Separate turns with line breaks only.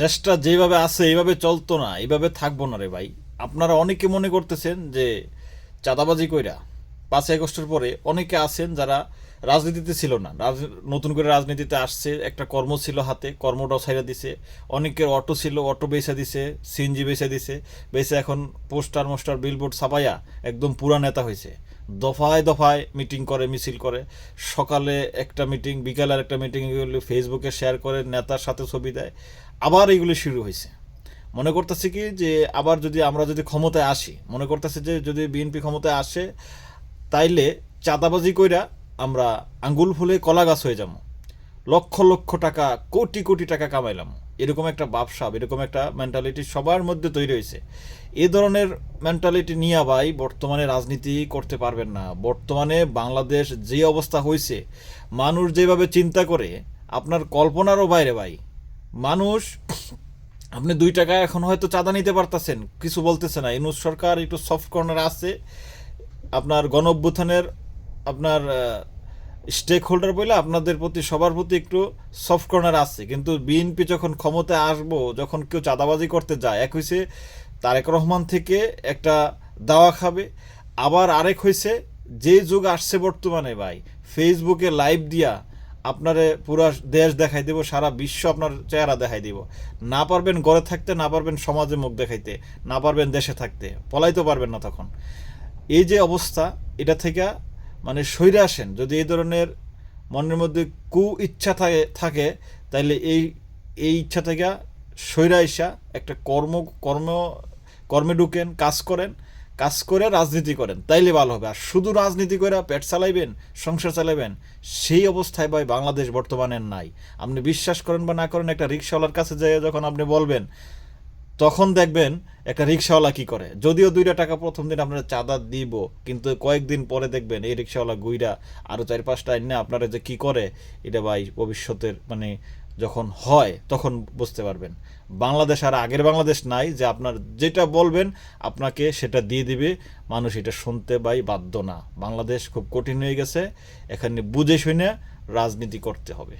দেশটা যেভাবে আছে, এইভাবে চলতো না, এইভাবে থাকব না রে ভাই। আপনারা অনেকে মনে করতেছেন যে চাঁদাবাজি কইরা পাঁচ আগস্টের পরে অনেকে আছেন যারা রাজনীতিতে ছিল না। নতুন করে রাজনীতিতে আসছে, একটা কর্ম ছিল হাতে, কর্মটাও ছাইরা দিছে। অনেকের অটো ছিল, অটো বেচা দিছে, সিএনজি বেচা দিছে, বেচে এখন পোস্টার মোস্টার, বিলবোর্ড ছাপাইয়া একদম পুরা নেতা হয়েছে দফায় দফায় মিটিং করে, মিছিল করে। সকালে একটা মিটিং, বিকালে একটা মিটিং এগুলো ফেসবুকে শেয়ার করে, নেতার সাথে ছবি দেয়। আবার এগুলো শুরু হয়েছে। মনে করতেছি কি যে, আবার যদি আমরা যদি ক্ষমতায় আসি, মনে করতেছি যে যদি বিএনপি ক্ষমতায় আসে, তাইলে চাঁদাবাজি কইরা আমরা আঙ্গুল ফুলে কলা গাছ হয়ে যাব। লক্ষ লক্ষ টাকা, কোটি কোটি টাকা কামাইলাম। এরকম একটা ব্যবসা এরকম একটা মেন্টালিটি সবার মধ্যে তৈরি হয়েছে। এ ধরনের মেন্টালিটি নিয়ে ভাই বর্তমানে রাজনীতি করতে পারবেন না। বর্তমানে বাংলাদেশ যে অবস্থা হয়েছে, মানুষ যেভাবে চিন্তা করে, আপনার কল্পনারও বাইরে ভাই। মানুষ, আপনি দুই টাকা এখন হয়তো চাঁদা নিতে পারতেছেন, কিছু বলতেছে না। ইনুস সরকার একটু সফট কর্নার আছে। আপনার গণ আপনার স্টেক হোল্ডার বলে আপনাদের প্রতি, সবার প্রতি একটু সফট কর্নার আছে। কিন্তু বিএনপি যখন ক্ষমতায় আসব, যখন কেউ চাঁদাবাজি করতে যায়, এক হয়েছে তারেক রহমান থেকে একটা দাওয়া খাবে, আবার আরেক হয়েছে যে যুগ আসছে বর্তমানে ভাই ফেসবুকে লাইভ দিয়া আপনারে পুরা দেশ দেখাই দেব, সারা বিশ্ব আপনার চেহারা দেখাই দিব। না পারবেন ঘরে থাকতে, না পারবেন সমাজে মুখ দেখাইতে, না পারবেন দেশে থাকতে পলাইতে পারবেন না তখন। এই যে অবস্থা, এটা থেকে মানে সইরে আসেন। যদি এই ধরনের মনের মধ্যে কু ইচ্ছা থাকে থাকে, তাইলে এই এই ইচ্ছা থেকে সইরা ইসা একটা কর্ম কর্ম, কর্মে ঢুকেন, কাজ করেন, কাজ করে রাজনীতি করেন, তাইলে ভালো হবে। আর শুধু রাজনীতি করে পেট চালাইবেন, সংসার চালাইবেন, সেই অবস্থায় ভাই বাংলাদেশ বর্তমানে নাই। আপনি বিশ্বাস করেন বা না করেন, একটা রিক্সাওয়ালার কাছে যেয়ে যখন আপনি বলবেন তখন দেখবেন একটা রিক্সাওয়ালা কি করে? যদিও দুইটা টাকা প্রথম দিন আপনারা চাঁদা দিব, কিন্তু কয়েকদিন পরে দেখবেন এই রিক্সাওয়ালা গুইরা আরও চার পাঁচটা এনে আপনারা যে কি করে, এটা ভাই ভবিষ্যতের মানে যখন হয় তখন বুঝতে পারবেন। বাংলাদেশ আর আগের বাংলাদেশ নাই যে আপনার যেটা বলবেন আপনাকে সেটা দিয়ে দিবে। মানুষ এটা শুনতে ভাই বাধ্য না। বাংলাদেশ খুব কঠিন হয়ে গেছে। এখানে বুঝে শুনে রাজনীতি করতে হবে।